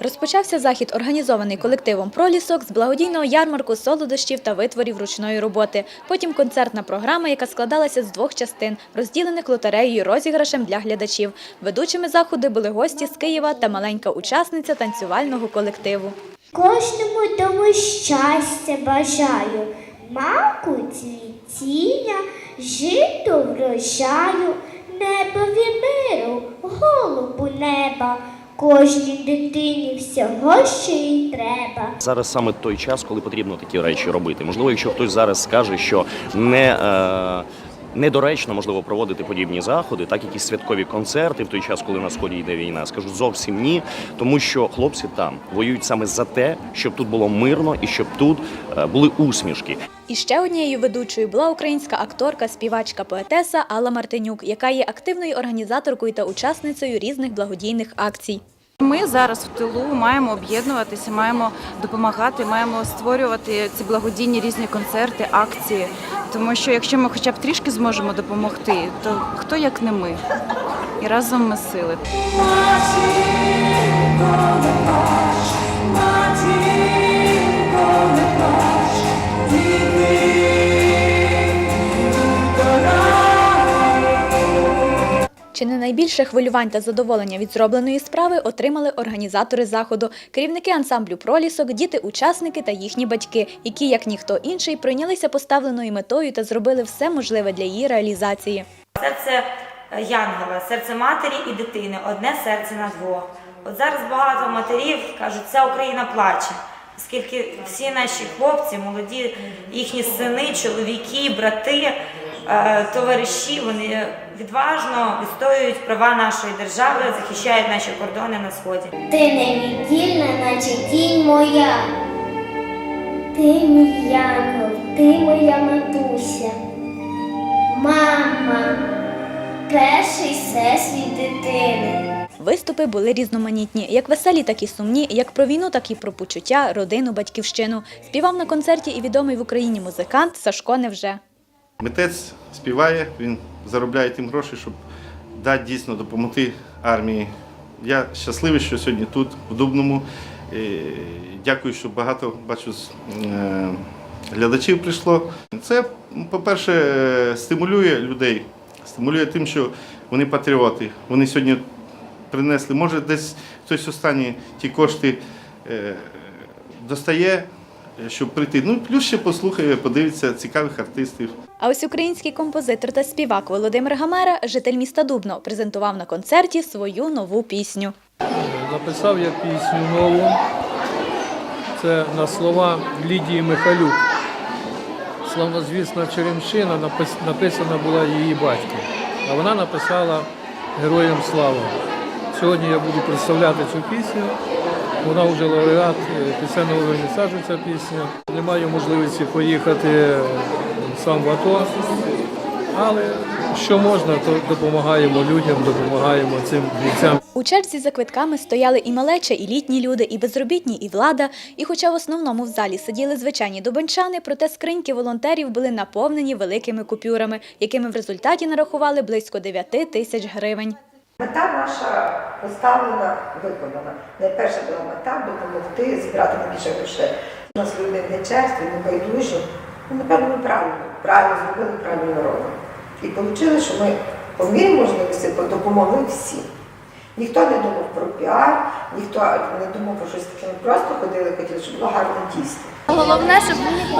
Розпочався захід, організований колективом Пролісок з благодійного ярмарку солодощів та витворів ручної роботи. Потім концертна програма, яка складалася з двох частин, розділених лотереєю розіграшем для глядачів. Ведучими заходу були гості з Києва та маленька учасниця танцювального колективу. Кожному дому щастя бажаю, маку цвітіння, жито врожаю, небові миру, голубу неба, кожній дитині всього, що їй треба. Зараз саме той час, коли потрібно такі речі робити. Можливо, якщо хтось зараз скаже, що не. Е... Недоречно можливо проводити подібні заходи, так якісь святкові концерти в той час, коли на сході йде війна. Скажу зовсім ні, тому що хлопці там воюють саме за те, щоб тут було мирно і щоб тут е, були усмішки. І ще однією ведучою була українська акторка, співачка, поетеса Алла Мартинюк, яка є активною організаторкою та учасницею різних благодійних акцій. Ми зараз в тилу маємо об'єднуватися, маємо допомагати, маємо створювати ці благодійні різні концерти, акції. Тому що якщо ми хоча б трішки зможемо допомогти, то хто як не ми? І разом ми сили. Чи не найбільше хвилювань та задоволення від зробленої справи отримали організатори заходу, керівники ансамблю пролісок, діти-учасники та їхні батьки, які, як ніхто інший, прийнялися поставленою метою та зробили все можливе для її реалізації. Серце е, Янгола, серце матері і дитини, одне серце на двох. От зараз багато матерів кажуть, вся Україна плаче, оскільки всі наші хлопці, молоді, їхні сини, чоловіки, брати, товариші, вони відважно відстоюють права нашої держави, захищають наші кордони на сході. Ти невіддільна, наче тінь моя. Ти мій янгол, ти моя матуся. Мама, перший всесвіт дитини. Виступи були різноманітні, як веселі, так і сумні, як про війну, так і про почуття, родину, батьківщину. Співав на концерті і відомий в Україні музикант Сашко Невже. Митець співає, він заробляє тим гроші, щоб дати дійсно допомогти армії. Я щасливий, що сьогодні тут, в Дубному. Дякую, що багато бачу е, глядачів прийшло. Це, по-перше, стимулює людей, стимулює тим, що вони патріоти. Вони сьогодні принесли, може, десь хтось останні ті кошти е, достає, щоб прийти. Ну, плюс ще послухає, подивиться цікавих артистів. А ось український композитор та співак Володимир Гамера, житель міста Дубно, презентував на концерті свою нову пісню. Написав я пісню нову. Це на слова Лідії Михалюк. Славнозвісна Черемшина напис- написана була її батьком. А вона написала Героям слава. Сьогодні я буду представляти цю пісню. Вона вже лауреат е, пісенного вернісажу ця пісня. Не маю можливості поїхати е, сам в АТО. Але що можна, то допомагаємо людям, допомагаємо цим бійцям. У черзі за квитками стояли і малеча, і літні люди, і безробітні, і влада. І хоча в основному в залі сиділи звичайні дубенчани, проте скриньки волонтерів були наповнені великими купюрами, якими в результаті нарахували близько 9 тисяч гривень. Мета наша поставлена, виконана. Найперша була мета допомогти зібрати найбільше грошей. У нас люди не честі, не байдужі. Ну, напевно, ми правильно, правильно зробили, правильно робимо. І вийшло, що ми по мірі можливості допомогли всім. Ніхто не думав про піар, ніхто не думав про щось таке. Ми просто ходили, хотіли, щоб було гарне дійство. Головне, щоб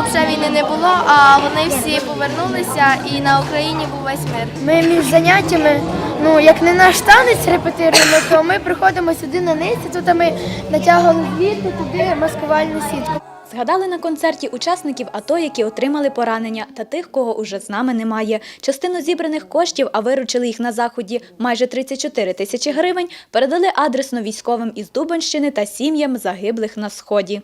взагалі війни не було, а вони всі повернулися і на Україні був весь мир. Ми між заняттями, ну як не наш танець репетируємо, то ми приходимо сюди на ниці, тут ми натягували звідти туди маскувальну сітку. Згадали на концерті учасників АТО, які отримали поранення, та тих, кого уже з нами немає. Частину зібраних коштів, а виручили їх на заході майже 34 тисячі гривень, передали адресно військовим із Дубанщини та сім'ям загиблих на сході.